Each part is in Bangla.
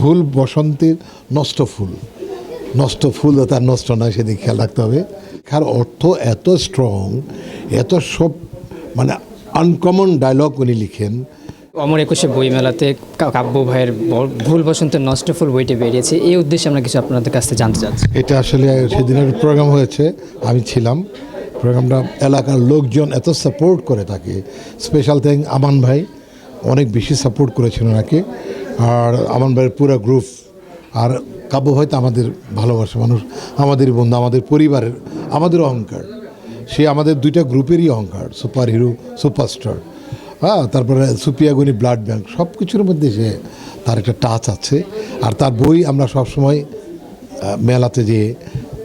ফুল বসন্তের নষ্ট ফুল। নষ্ট ফুল তার নষ্ট নয় সেদিকে খেয়াল রাখতে হবে। খার অর্থ এত স্ট্রং এত সব মানে আনকমন ডায়লগ উনি লিখেন। অমর একুশে বইমেলাতে কাব্য ভাইয়ের ভুল বসন্তের নষ্ট ফুল বইটি বেরিয়েছে। এই উদ্দেশ্যে আমরা কিছু আপনাদের কাছ থেকে জানতে চাচ্ছি। এটা আসলে সেদিনের প্রোগ্রাম হয়েছে আমি ছিলাম। প্রোগ্রামটা এলাকার লোকজন এত সাপোর্ট করে থাকে স্পেশাল থ্যাংক আমান ভাই অনেক বেশি সাপোর্ট করেছেন ওনাকে। আর আমান ভাইয়ের পুরো গ্রুপ আর কাব্য ভাই তো আমাদের ভালোবাসা মানুষ আমাদের বন্ধু আমাদের পরিবারের আমাদের অহংকার। সে আমাদের দুইটা গ্রুপেরই অহংকার সুপার হিরো সুপারস্টার। হ্যাঁ তারপরে সুপিয়াগুনি ব্লাড ব্যাংক সব কিছুর মধ্যে সে তার একটা টাচ আছে। আর তার বই আমরা সবসময় আহ, মেলাতে যেয়ে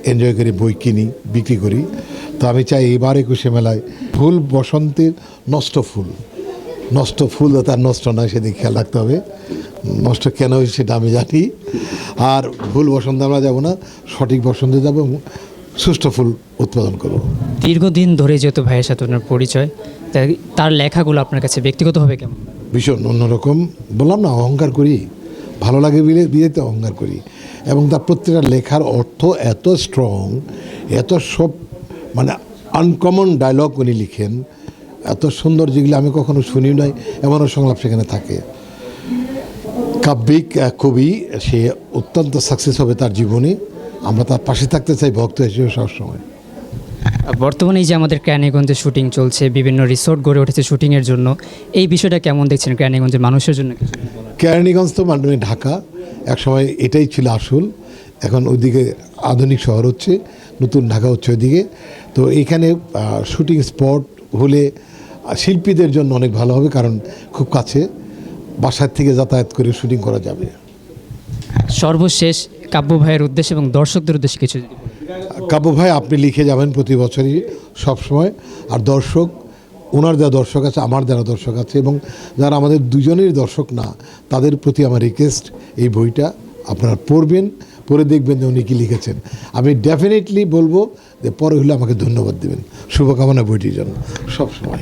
এনজয় করি বই কিনি বিক্রি করি। তো আমি চাই এবার একুশে মেলায় ফুল বসন্তের নষ্ট ফুল। নষ্ট ফুল তার নষ্ট নয় সেদিকে খেয়াল রাখতে হবে। নষ্ট কেন হয়েছে সেটা আমি জানি। আর ভুল বসন্ত আমরা যাব না সঠিক বসন্তে যাব এবং সুষ্ঠু ফুল উৎপাদন করব। দীর্ঘদিন ধরে যেহেতু ভাইয়ের সাথে ওনার পরিচয় তাই তার লেখাগুলো আপনার কাছে ব্যক্তিগতভাবে কেমন? ভীষণ অন্যরকম। বললাম না অহংকার করি। ভালো লাগে বিলে বিয়েতে অহংকার করি। এবং তার প্রত্যেকটা লেখার অর্থ এত স্ট্রং এত সব মানে আনকমন ডায়লগ উনি লিখেন। এত সুন্দর যেগুলো আমি কখনো শুনি নাই এমনও সংলাপ সেখানে থাকে। কাব্যিক কবি সে অত্যন্ত সাকসেস হবে তার জীবনে। আমরা তার পাশে থাকতে চাই ভক্ত হিসেবে সবসময়। বর্তমানে এই যে আমাদের ক্রানীগঞ্জে শুটিং চলছে বিভিন্ন রিসোর্ট গড়ে উঠেছে শুটিংয়ের জন্য এই বিষয়টা কেমন দেখছেন ক্রানীগঞ্জের মানুষের জন্য কিছু কেরানীগঞ্জ তো মানে ঢাকা। একসময় এটাই ছিল আসল। এখন ওইদিকে আধুনিক শহর হচ্ছে নতুন ঢাকা হচ্ছে ওইদিকে। তো এখানে শুটিং স্পট হলে শিল্পীদের জন্য অনেক ভালো হবে কারণ খুব কাছে। বাসার থেকে যাতায়াত করে শুটিং করা যাবে। সর্বশেষ কাব্য ভাইয়ের উদ্দেশ্যে এবং দর্শকদের উদ্দেশ্যে কিছু কাব্য ভাই আপনি লিখে যাবেন প্রতি বছরই সবসময় আর দর্শক ওনার যারা দর্শক আছে আমার যারা দর্শক আছে এবং যারা আমাদের দুজনের দর্শক না তাদের প্রতি আমার রিকোয়েস্ট এই বইটা আপনারা পড়বেন। পড়ে দেখবেন যে উনি কী লিখেছেন। আমি ডেফিনেটলি বলব যে পরে হলে আমাকে ধন্যবাদ দেবেন। শুভকামনা বইটির জন্য। সবসময়